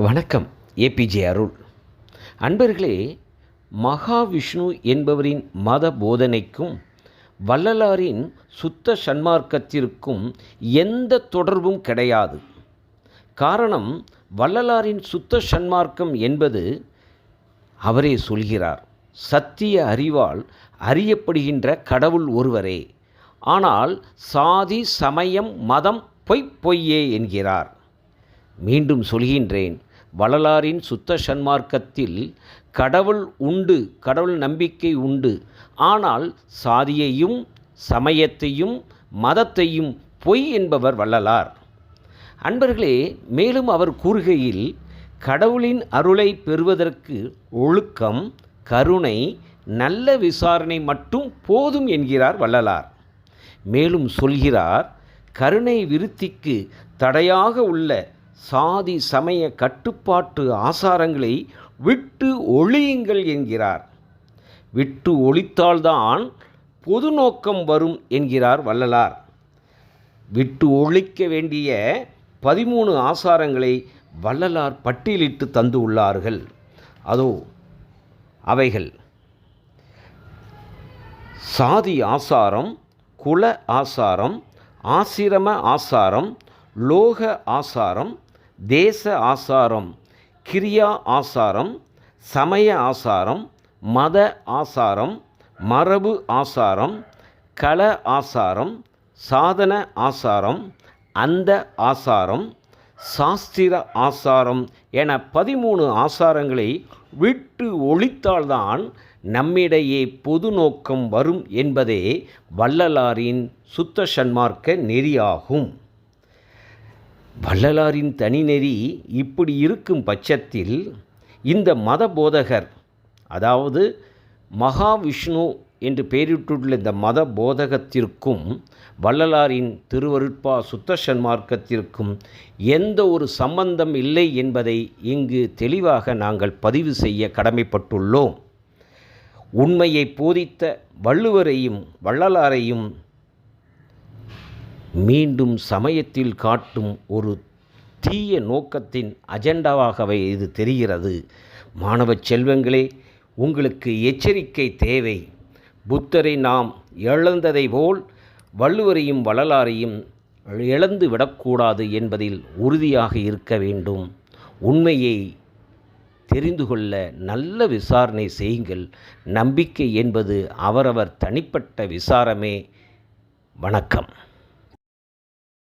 வணக்கம் ஏபிஜே அருள். அன்பர்களே மகாவிஷ்ணு என்பவரின் மத போதனைக்கும் வள்ளலாரின் சுத்த சன்மார்க்கத்திற்கும் எந்த தொடர்பும் கிடையாது. காரணம் வள்ளலாரின் சுத்த சன்மார்க்கம் என்பது அவரே சொல்கிறார். சத்திய அறிவால் அறியப்படுகின்ற கடவுள் ஒருவரே. ஆனால் சாதி சமயம் மதம் பொய் பொய்யே என்கிறார். மீண்டும் சொல்கின்றேன். வள்ளலாரின் சுத்த சன்மார்க்கத்தில் கடவுள் உண்டு கடவுள் நம்பிக்கை உண்டு. ஆனால் சாதியையும் சமயத்தையும் மதத்தையும் பொய் என்பவர் வள்ளலார். அன்பர்களே மேலும் அவர் கூறுகையில் கடவுளின் அருளை பெறுவதற்கு ஒழுக்கம் கருணை நல்ல விசாரணை மட்டும் போதும் என்கிறார் வள்ளலார். மேலும் சொல்கிறார் கருணை விருத்திக்கு தடையாக உள்ள சாதி சமய கட்டுப்பாட்டு ஆசாரங்களை விட்டு ஒழியுங்கள் என்கிறார். விட்டு ஒழித்தால்தான் பொது நோக்கம் வரும் என்கிறார் வள்ளலார். விட்டு ஒழிக்க வேண்டிய பதிமூணு ஆசாரங்களை வள்ளலார் பட்டியலிட்டு தந்து உள்ளார்கள். அதோ அவைகள். சாதி ஆசாரம் குல ஆசாரம் ஆசிரம ஆசாரம் லோக ஆசாரம் தேச ஆசாரம் கிரியா ஆசாரம் சமய ஆசாரம் மத ஆசாரம் மரபு ஆசாரம் கள ஆசாரம் சாதன ஆசாரம் அந்த ஆசாரம் சாஸ்திர ஆசாரம் என பதிமூணு ஆசாரங்களை விட்டு ஒழித்தால்தான் நம்மிடையே பொது நோக்கம் வரும் என்பதே வள்ளலாரின் சுத்த சன்மார்க்க நெறியாகும். வள்ளலாரின் தனிநெறி இப்படி இருக்கும் பட்சத்தில் இந்த மத போதகர் அதாவது மகாவிஷ்ணு என்று பெயரிட்டுள்ள இந்த மத போதகத்திற்கும் வள்ளலாரின் திருவருட்பா சுத்த சன்மார்க்கத்திற்கும் எந்த ஒரு சம்பந்தம் இல்லை என்பதை இங்கு தெளிவாக நாங்கள் பதிவு செய்ய கடமைப்பட்டுள்ளோம். உண்மையை போதித்த வள்ளுவரையும் வள்ளலாரையும் மீண்டும் சமயத்தில் காட்டும் ஒரு தீய நோக்கத்தின் அஜெண்டாவாகவே இது தெரிகிறது. மாணவ செல்வங்களே உங்களுக்கு எச்சரிக்கை தேவை. புத்தரை நாம் இழந்ததை போல் வள்ளுவரையும் வள்ளலாரையும் இழந்து விடக்கூடாது என்பதில் உறுதியாக இருக்க வேண்டும். உண்மையை தெரிந்து கொள்ள நல்ல விசாரணை செய்யுங்கள். நம்பிக்கை என்பது அவரவர் தனிப்பட்ட விசாரமே. வணக்கம்.